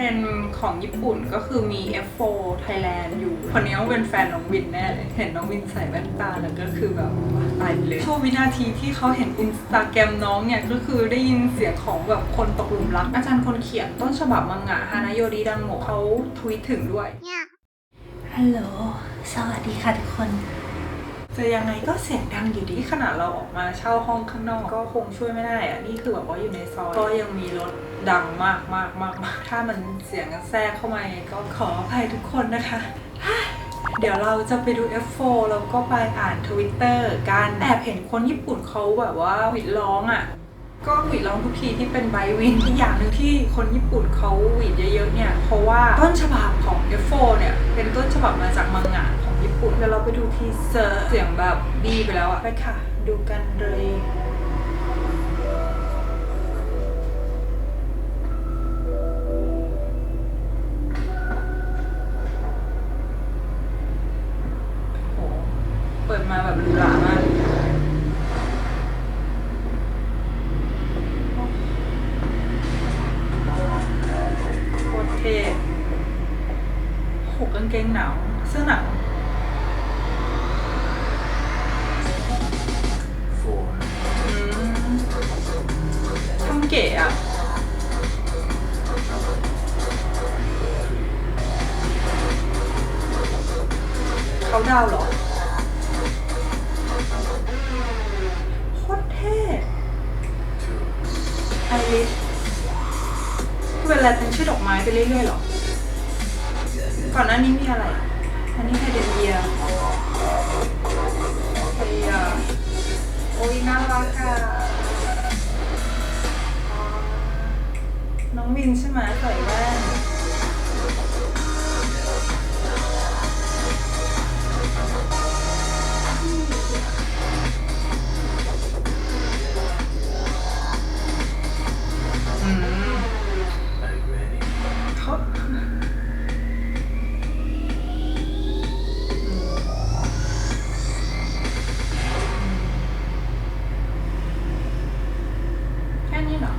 รนด์ของญี่ปุ่นก็คือมี F4 Thailand อยู่คนนี้ต้องเป็นแฟนน้องวินแน่เลย เห็นน้องวินใส่แว่นตาแล้วก็คือแบบตายไปเลยช่วงวินาทีที่เขาเห็นอินสตาแกรมน้องเนี่ยก็คือได้ยินเสียงของแบบคนตกหลุมรัก อาจารย์คนเขียนต้นฉบับมังงะฮานาโยริดังโงะเขาทวีตถึงด้วยฮัลโหลสวัสดีค่ะทุกคน จะยังไงก็เสียงดังอยู่ดีขนาดเราออกมาเช่าห้องข้างนอกก็คงช่วยไม่ได้อะนี่คือแบบว่าอยู่ในซอยก็ยังมีรถดังมากมากมากมากถ้ามันเสียงแทรกเข้ามาก็ขออภัยทุกคนนะคะ เดี๋ยวเราจะไปดู F4 แล้วก็ไปอ่านทวิตเตอร์การแอบเห็นคนญี่ปุ่นเขาแบบว่าหวิดร้องอะก็หวีดร้องทุกทีที่เป็นไบวินอีกอย่างหนึ่งที่คนญี่ปุ่นเขาหวีดเยอะๆเนี่ย เพราะว่าต้นฉบับของ F4 เนี่ย เป็นต้นฉบับมาจากมังงะของญี่ ปุ่นเดี๋ยวเราไปดูทีเซอร์เสียงแบบดีไปแล้วอะไปค่ะ ดูกันเลยโอ้เปิดมาแบบหรูหรา เก๋อะเขาดาวเหรอโคตรเท่ไอริสเวลาเป็นชื่อดอกไม้ไปเรื่อยๆหรอ ก่อนหน้านี้มีอะไร อันนี้ไฮเดรเยียไฮยาโอ้ยน่ารักอะ องวินใช่ไหมใส่แว่นอืม are you ready? เขาแค่นี้เหรอ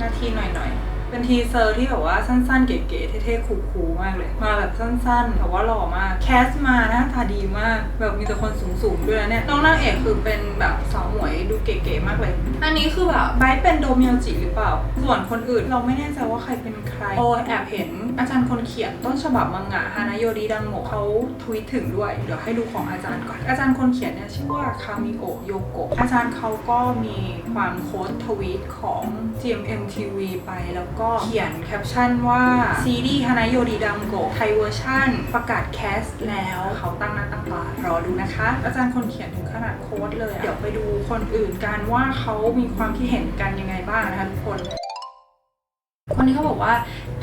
นาทีหน่อยๆ เป็นทีเซอร์ที่แบบว่าสั้นๆ เก๋ๆเท่ๆคูลๆมากเลย มาแบบสั้นๆแต่ว่าหล่อมากแคสมาหน้าตาดีมาก แบบมีแต่คนสูงๆด้วยนะเนี่ยน้องนางเอกคือเป็นแบบสาวหมวยดูเก๋ๆมากเลย อันนี้คือแบบไบร์ทเป็นโดมียวจิหรือเปล่า ส่วนคนอื่นเราไม่แน่ใจว่าใครเป็นใครโอ้แอบเห็นอาจารย์คนเขียนต้นฉบับมังงะฮานาโยริดังโงะเขาทวีตถึงด้วย เดี๋ยวให้ดูของอาจารย์ก่อน อาจารย์คนเขียนเนี่ยชื่อว่าคามิโอโยโกะอาจารย์เขาก็มีความโค้ดทวีตของ GMM TV ไปแล้วก็เขียนแคปชั่นว่า ซีรีส์ฮานาโยริดังโกะไทยเวอร์ชันประกาศแคสแล้วเขาตั้งหน้าตั้งตารอดูนะคะ อาจารย์คนเขียนถึงขนาดโค้ดเลยอะเดี๋ยวไปดูคนอื่นกันว่าเขามีความคิดเห็นกันยังไงบ้างนะคะทุกคนคนนี้เขาบอกว่า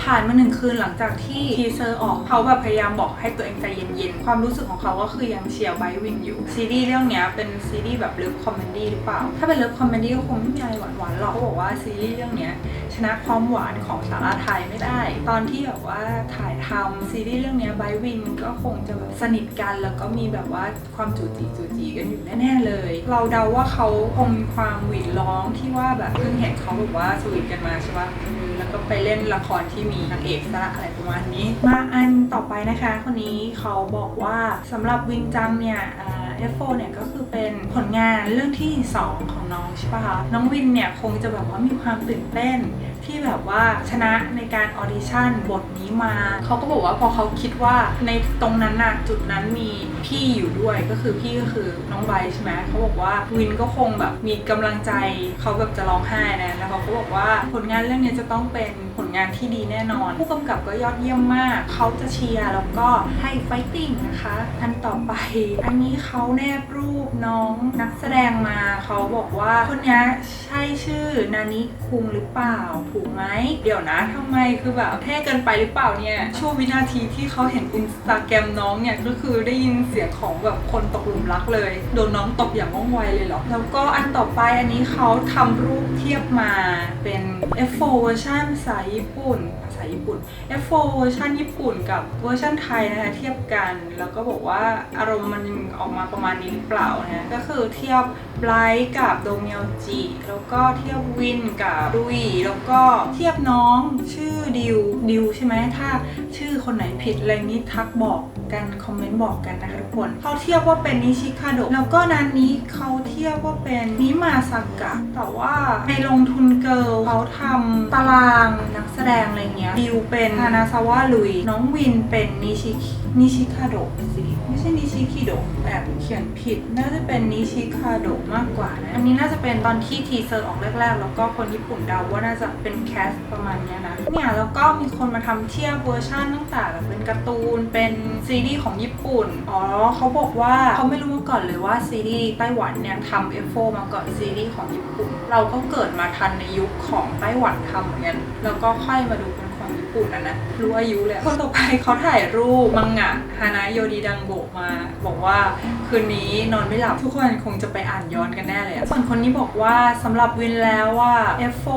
ผ่านมาหนึ่งคืนหลังจากที่ทีเซอร์ออกเขาแบบพยายามบอกให้ตัวเองใจเย็นๆ ความรู้สึกของเขาก็คือยังเชียร์ไบรท์วินอยู่ ซีรีส์เรื่องเนี้ยเป็นซีรีส์แบบเลิฟคอมเมดี้หรือเปล่า ถ้าเป็นเลิฟคอมเมดี้ก็คงไม่มีอะไรหวานๆหรอกเขาบอกว่าซีรีส์เรื่องเนี้ยชนะความหวานของสาราไทยไม่ได้ ตอนที่แบบว่าถ่ายทำซีรีส์เรื่องนี้ไบวินก็คงจะแบบสนิทกัน แล้วก็มีแบบว่าความจูจีจูจีกันอยู่แน่ๆเลย เราเดาว่าเขาคงมีความหวีดร้องที่ว่าแบบเพิ่งเห็นเขาแบบว่าสวีทกันมาใช่ปะแล้วก็ไปเล่นละครที่มีนางเอกซะอะไรประมาณนี้ มาอันต่อไปนะคะ คนนี้เขาบอกว่าสำหรับวินจังเนี่ย เอฟโฟเนี่ยก็คือเป็นผลงานเรื่องที่ 2 ของน้องใช่ปะคะ น้องวินเนี่ยคงจะแบบว่ามีความตื่นเต้น ที่แบบว่าชนะในการออดิชั่นบทนี้มา เขาก็บอกว่าพอเขาคิดว่าในตรงนั้นน่ะจุดนั้นมีพี่อยู่ด้วยก็คือพี่ก็คือน้องไบใช่ไหมเขาบอกว่าวินก็คงแบบมีกำลังใจเขาแบบจะร้องไห้นะแล้วเขาก็บอกว่าผลงานเรื่องนี้จะต้องเป็นผลงานที่ดีแน่นอน ผู้กำกับก็ยอดเยี่ยมมาก เขาจะเชียร์แล้วก็ให้ไฟติ้งนะคะอันต่อไปอันนี้เขาแนบรูป น้องนักแสดงมาเขาบอกว่าคนนี้ใช่ชื่อนานิคุงหรือเปล่าถูกไหมเดี๋ยวนะทำไมคือแบบเท่เกินไปหรือเปล่าเนี่ยช่วงวินาทีที่เขาเห็นอินสตาแกรมน้องเนี่ยก็คือได้ยินเสียงของแบบคนตกหลุมรักเลยโดนน้องตบอย่างว่องไวเลยเหรอแล้วก็อันต่อไปอันนี้เขาทำรูปเทียบมาเป็น F4 เวอร์ชันภาษาญี่ปุ่น ปุ่น F4 เวอร์ชันญี่ปุ่นกับเวอร์ชันไทยนะคะเทียบกัน แล้วก็บอกว่าอารมณ์มันออกมาประมาณนี้หรือเปล่านะก็คือเทียบไบรท์กับโดเมียวจิแล้วก็เทียบวินกับรุยแล้วก็เทียบน้องชื่อดิวดิวใช่ไหมถ้าชื่อคนไหนผิดอะไรนี้ทักบอกกันคอมเมนต์บอกกันนะคะทุกคนเขาเทียบว่าเป็นนิชิคาโดะแล้วก็นันนี้เขาเทียบว่าเป็นนิมาซากะแต่ว่าในลงทุนเกิลเขาทำตารางนักแสดงอะไรเงี้ยดิวเป็นฮานาซาวะลุย น้องวินเป็นนิชินิชิคาโดะสิไม่ใช่นิชิคิโดะแอบเขียนผิด น่าจะเป็นนิชิคาโดะมากกว่านะอันนี้น่าจะเป็นตอนที่ทีเซอร์ออกแรกๆ แล้วก็คนญี่ปุ่นเดาว่าน่าจะเป็นแคสประมาณเนี้ยนะ เนี่ยแล้วก็มีคนมาทำเทียบเวอร์ชันตั้งแต่แบบเป็นการ์ตูนเป็นซีรีส์ของญี่ปุ่น อ๋อเขาบอกว่าเขาไม่รู้มาก่อนเลยว่าซีรีส์ไต้หวันเนี่ยทำ F4 มาก่อนซีรีส์ของญี่ปุ่น เราก็เกิดมาทันในยุคของไต้หวันทำเหมือนกันแล้วก็ค่อยมาดูเป็นของ ญี่ปุ่นนะนะรู้อายุเลยคนต่อไปเขาถ่ายรูปมังงะฮานะโยดีดังโกมา บอกว่าคืนนี้นอนไม่หลับทุกคนคงจะไปอ่านย้อนกันแน่เลยอะส่วนคนนี้บอกว่าสำหรับวินแล้วว่า F4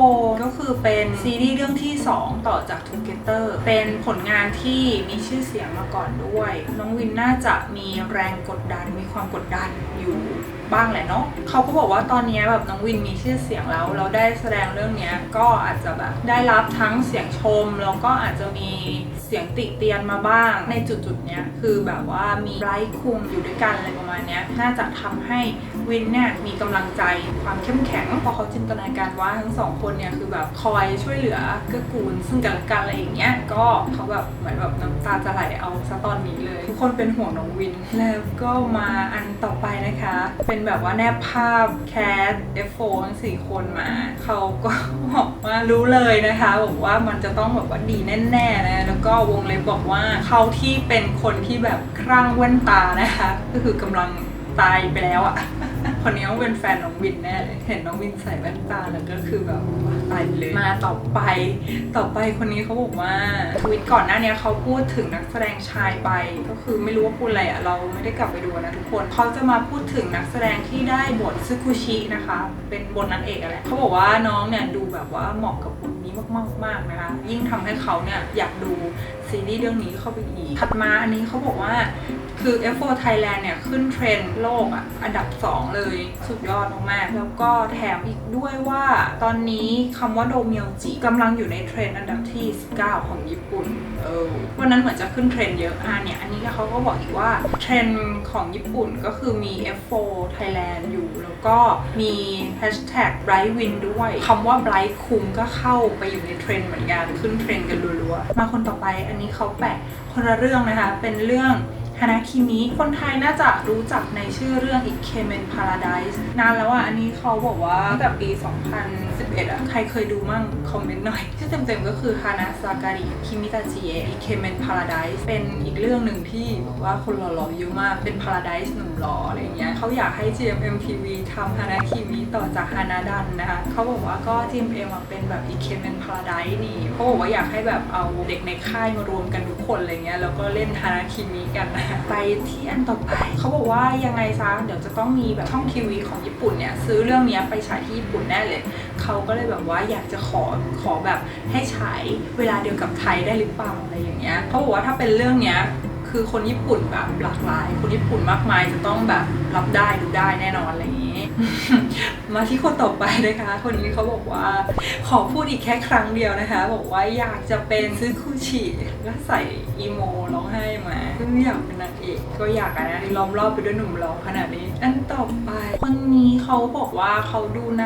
ก็คือเป็นซีรีส์เรื่องที่ 2 ต่อจาก Together เป็นผลงานที่มีชื่อเสียงมาก่อนด้วย น้องวินน่าจะมีแรงกดดันมีความกดดันอยู่ บ้างแหละเนาะเขาก็บอกว่าตอนนี้แบบน้องวินมีชื่อเสียงแล้ว เราได้แสดงเรื่องเนี้ยก็อาจจะแบบได้รับทั้งเสียงชมแล้วก็อาจจะมีเสียงติเตียนมาบ้าง ในจุดๆเนี้ยคือแบบว่ามีไร้คุมอยู่ด้วยกันอะไรประมาณเนี้ยน่าจะทำให้ วินเนี่ยมีกำลังใจความเข้มแข็งพอเขาจินตนาการว่าทั้งสองคนเนี่ยคือแบบคอยช่วยเหลือเกื้อกูลซึ่งกันและกันอะไรอย่างเงี้ยก็เขาแบบเหมือนแบบน้ำตาจะไหลเอาซะตอนนี้เลย ทุกคนเป็นห่วงน้องวิน แล้วก็มาอันต่อไปนะคะ เป็นแบบว่าแนบภาพแคส F4 ทั้งสี่คนมา เขาก็บอกว่ารู้เลยนะคะบอกว่ามันจะต้องแบบว่าดีแน่ๆนะแล้วก็วงเล็บบอกว่าเขาที่เป็นคนที่แบบครั่งแว่นตานะคะ ก็คือกำลังตายไปแล้วอะ คนนี้ต้องเป็นแฟนน้องวินแน่เลย เห็นน้องวินใส่แว่นตาแล้วก็คือแบบตายเลย มาต่อไป ต่อไปคนนี้เขาบอกว่าทวิตก่อนหน้านี้เขาพูดถึงนักแสดงชายไป ก็คือไม่รู้ว่าพูดอะไรอะเราไม่ได้กลับไปดูนะทุกคน เขาจะมาพูดถึงนักแสดงที่ได้บทซึคุชินะคะ เป็นบทนางเอกอะไรเขาบอกว่าน้องเนี่ยดูแบบว่าเหมาะกับบทนี้มากๆมากนะคะ ยิ่งทำให้เขาเนี่ยอยากดู ซีรีส์เรื่องนี้เข้าไปอีก ถัดมาอันนี้เขาบอกว่าคือ F4 Thailand เนี่ย ขึ้นเทรนด์โลกอะ อันดับ 2 เลยสุดยอดมากๆ แล้วก็แถมอีกด้วยว่าตอนนี้คำว่าโดเมียวจิกำลังอยู่ในเทรนด์อันดับที่ 19 ของญี่ปุ่น เออวันนั้นเหมือนจะขึ้นเทรนด์เยอะอะเนี่ย อันนี้เขาก็บอกอีกว่าเทรนด์ของญี่ปุ่นก็คือมี F4 Thailand อยู่ แล้วก็มี hashtag Bright Win ด้วยคำว่า Bright คุงก็เข้าไปอยู่ในเทรนด์เหมือนกันขึ้นเทรนด์กันรัวๆมาคนต่อไปอันนี้เขาแปะคนละเรื่องนะคะ เป็นเรื่อง ฮานาคิมิคนไทยน่าจะรู้จักในชื่อเรื่อง i k e m e n Paradise นานแล้วอะ อันนี้เขาบอกว่าตั้งแต่ปี 2011 อะ ใครเคยดูมั่งคอมเมนต์หน่อย ชื่อเต็มๆก็คือฮานาซาการิคิมิตาจิเอะ i k e m e n Paradise เป็นอีกเรื่องหนึ่งที่บอกว่าคนหล่อๆเยอะมากเป็น Paradise หนุ่มหล่ออะไรเงี้ยเขาอยากให้ GMM TV ทำฮานาคิมิต่อจากฮานาดันนะคะเขาบอกว่าก็ GMM เป็นแบบ i k e m e n Paradise นี่เขาบอกว่าอยากให้แบบเอาเด็กในค่ายมารวมกันทุกคนอะไรเงี้ยแล้วก็เล่นฮานาคิมิกันนะไปที่อันต่อไปเขาบอกว่ายังไงซะเดี๋ยวจะต้องมีแบบช่องทีวีของญี่ปุ่นเนี่ยซื้อเรื่องนี้ไปฉายที่ญี่ปุ่นแน่เลยเขาก็เลยแบบว่าอยากจะขอขอแบบให้ฉายเวลาเดียวกับไทยได้หรือเปล่าอะไรอย่างเงี้ยเขาบอกว่าถ้าเป็นเรื่องเนี้ยคือคนญี่ปุ่นแบบหลากหลาย คนญี่ปุ่นมากมายจะต้องแบบรับได้ดูได้แน่นอนอะไรอย่างนี้ มาที่คนต่อไปนะคะ คนนี้เขาบอกว่าขอพูดอีกแค่ครั้งเดียวนะคะ บอกว่าอยากจะเป็นซื้อคูชิแล้วใส่อีโมร้องไห้มาก็อยากเป็นนางเอกก็อยากอะนะล้อมรอบไปด้วยหนุ่มหล่อขนาดนี้ อันต่อไป คนนี้เขาบอกว่าเขาดูใน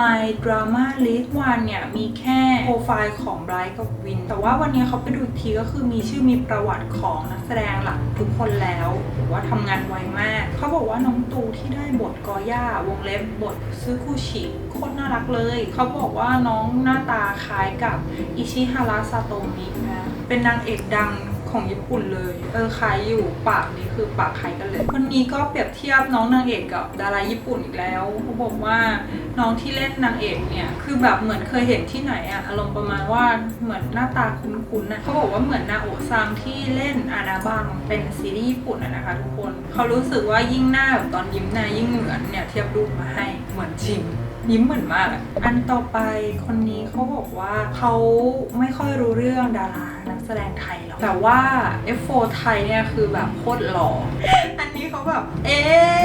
My Drama List วันเนี่ยมีแค่โปรไฟล์ของไบรท์กับวิน แต่ว่าวันนี้เขาไปดูอีกทีก็คือมีชื่อมีประวัติของนักแสดงหลักทุกคนแล้วว่าทำงานไวมาก เขาบอกว่าน้องตูที่ได้บทกอย่าวงเล็บบทซึคุชิโคตรน่ารักเลย เขาบอกว่าน้องหน้าตาคล้ายกับอิชิฮาระซาโตมินะ เป็นนางเอกดัง ของญี่ปุ่นเลย เออคล้ายอยู่ปากนี่คือปากคล้ายกันเลยคนนี้ก็เปรียบเทียบน้องนางเอกกับดาราญี่ปุ่นอีกแล้วเขาบอกว่าน้องที่เล่นนางเอกเนี่ยคือแบบเหมือนเคยเห็นที่ไหนอะอารมณ์ประมาณว่าเหมือนหน้าตาคุ้นๆนะเขาบอกว่าเหมือนนาโอซังที่เล่นอานาบังเป็นซีรีส์ญี่ปุ่นอะนะคะทุกคนเขารู้สึกว่ายิ่งหน้าแบบตอนยิ้มหน้ายิ่งเหมือนเนี่ยเทียบรูปมาให้เหมือนจริง ยิ้มเหมือนมากอะอันต่อไปคนนี้เขาบอกว่าเขาไม่ค่อยรู้เรื่องดารานักแสดงไทยหรอกแต่ว่า F4 ไทยเนี่ยคือแบบโคตรหล่อ อันนี้เขาแบบ เอ๊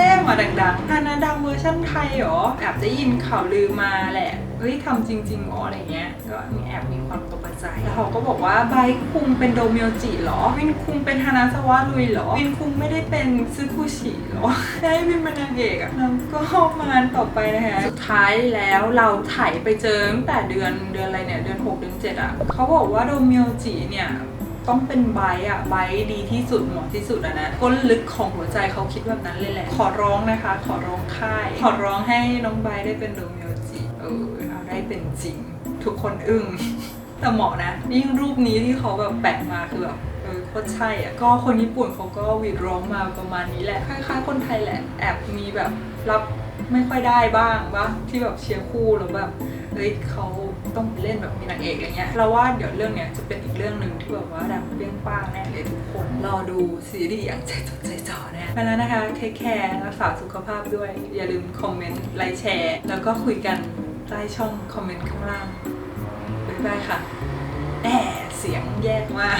ะมาดังๆฮานาดังเวอร์ชันไทยเหรอแอบได้ยินข่าวลือมาแหละ ฮ้ยทำจริงๆเหรออะไรเงี้ยก็มีแอบมีความตกใจแล้วเขาก็บอกว่าไบคุงเป็นโดเมียวจิเหรอ วินคุงเป็นฮานาซาวะลุยเหรอ วินคุงไม่ได้เป็นซึคุชิเหรอให้วินเป็นนางเอกอะแล้วก็มาอันต่อไปนะคะสุดท้ายแล้วเราไถไปเจอตั้งแต่เดือนเดือนอะไรเนี่ยเดือน 6 เดือน 7อะเขาบอกว่าโดเมียวจิเนี่ยต้องเป็นไบอะไบดีที่สุดเหมาะที่สุดอะนะก้นลึกของหัวใจเขาคิดแบบนั้นเลยแหละ ขอร้องนะคะ ขอร้องค่าย ขอร้องให้น้องไบได้เป็นโดเมียวจิเออ ได้เป็นจริง ทุกคนอึ้งแต่เหมาะนะยิ่งรูปนี้ที่เขาแบบแปะมาคือแบบเออโคตรใช่อะก็คนญี่ปุ่นเขาก็วีดร้องมาประมาณนี้แหละคล้ายๆคนไทยแหละแอบมีแบบรับไม่ค่อยได้บ้างบ้าที่แบบเชียร์คู่แล้วแบบเฮ้ยเขาต้องเล่นแบบมีนางเอกอะไรเงี้ยเราว่าเดี๋ยวเรื่องเนี้ยจะเป็นอีกเรื่องหนึ่งที่แบบว่าดังเปรี้ยงป้างแน่เลยทุกคนรอดูซีรีส์อย่างใจจดใจจ่อแน่ไปแล้วนะคะเทคแคร์รักษาสุขภาพด้วย อย่าลืมคอมเมนต์ไลค์แชร์ แล้วก็คุยกัน ใต้ช่องคอมเมนต์ข้างล่างได้ค่ะแอบเสียงแยกมาก